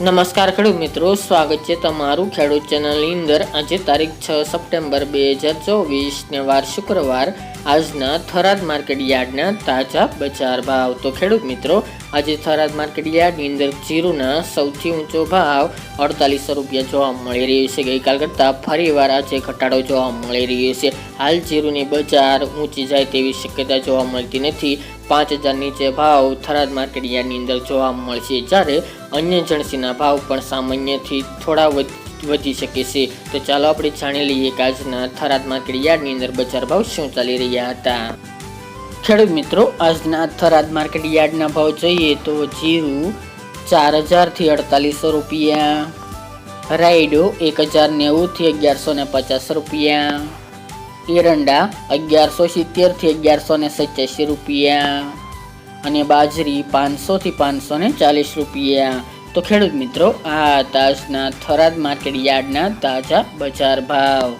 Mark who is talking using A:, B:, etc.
A: નમસ્કાર ખેડૂત મિત્રો, સ્વાગત છે તમારું ખેડૂત ચેનલની અંદર. આજે તારીખ છ સપ્ટેમ્બર બે હજાર ચોવીસને વાર શુક્રવાર. આજના થરાદ માર્કેટ યાર્ડના તાજા બજાર ભાવ. તો ખેડૂત મિત્રો, આજે થરાદ માર્કેટ યાર્ડની અંદર જીરુના સૌથી ઊંચો ભાવ અડતાલીસો રૂપિયા જોવા મળી રહ્યો છે. ગઈકાલ કરતાં ફરીવાર આજે ઘટાડો જોવા મળી રહ્યો છે. હાલ જીરુની બજાર ઊંચી જાય તેવી શક્યતા જોવા મળતી નથી. પાંચ હજાર નીચે ભાવ થરાદ માર્કેટ યાર્ડની અંદર જોવા મળશે. જ્યારે અન્ય જણસીના ભાવ પણ સામાન્યથી થોડા વધ- શકે છે. તો ચાલો આપણે જાણી લઈએ કે આજના થરાદ માર્કેટ યાર્ડની અંદર બજાર ભાવ શું ચાલી રહ્યા હતા. ખેડૂત મિત્રો, આજના થરાદ માર્કેટ યાર્ડના ભાવ જોઈએ તો જીરું ચાર હજારથી અડતાલીસો રૂપિયા, રાયડો એક હજાર નેવુંથી અગિયારસો ને પચાસ રૂપિયા એરંડા અગિયારસો સિત્તેરથી અગિયારસો ને સત્યાસી રૂપિયા. અને બાજરી પાંચસોથી પાંચસો ને ચાલીસ રૂપિયા. તો ખેડૂત મિત્રો, આ તાજના થરાદ માર્કેટ યાર્ડના તાજા બજાર ભાવ.